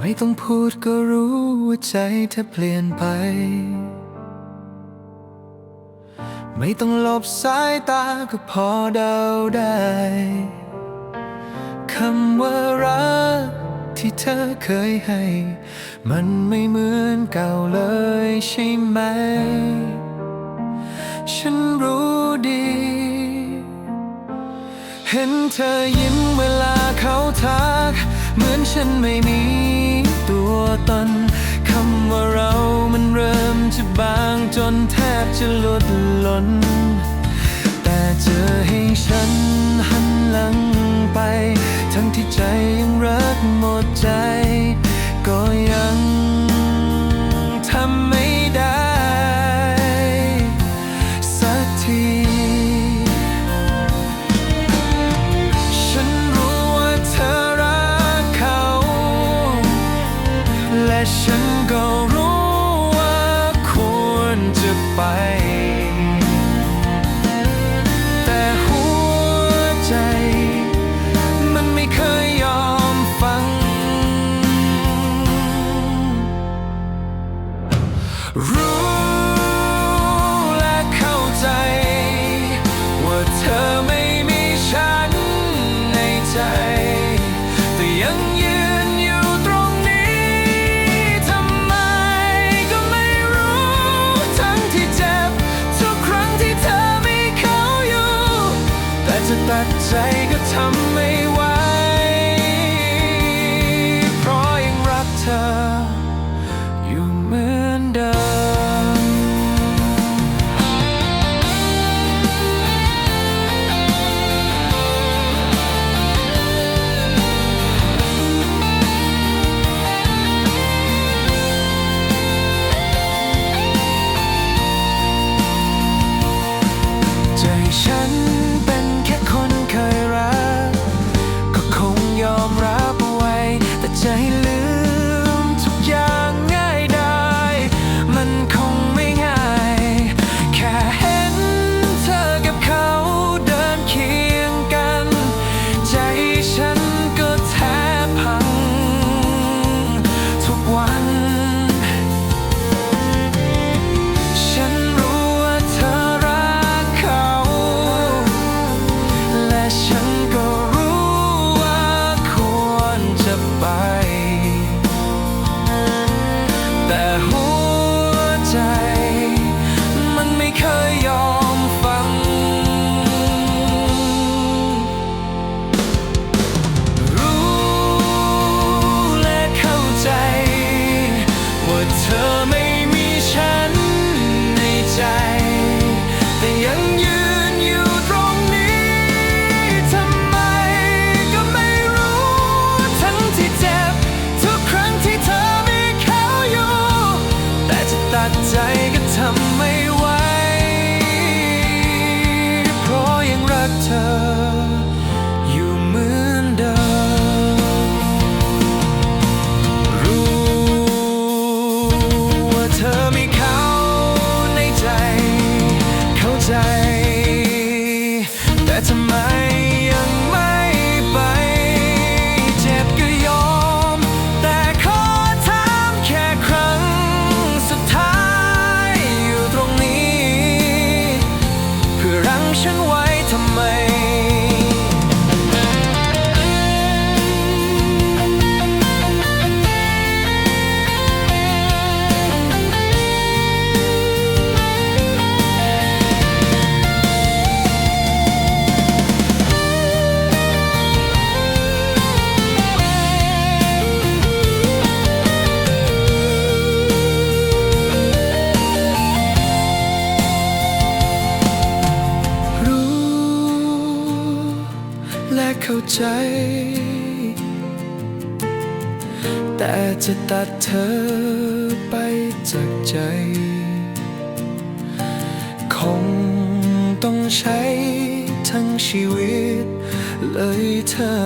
ไม่ต้องพูดก็รู้ว่าใจเธอเปลี่ยนไป ไม่ต้องหลบสายตาก็พอเดาได้คำว่ารักที่เธอเคยให้ มันไม่เหมือนเก่าเลยใช่ไหม ฉันรู้ดี เห็นเธอยิ้มเวลาเขาทัก เหมือนฉันไม่มี ตัวตนคำว่าเรามันเริ่มจะบางจนแทบจะหลุดล้น แต่เจอให้ฉันหันหลังไป ทั้งที่ใจยังรักหม ตัดใจก็ทำไม่ไหวเพราะยังรักเธออยู่เหมือนเดิม รู้ว่าเธอมีเขาในใจ เข้าใจ และเข้าใจ แต่จะตัดเธอไปจากใจ คงต้องใช้ทั้งชีวิตเลยเธอ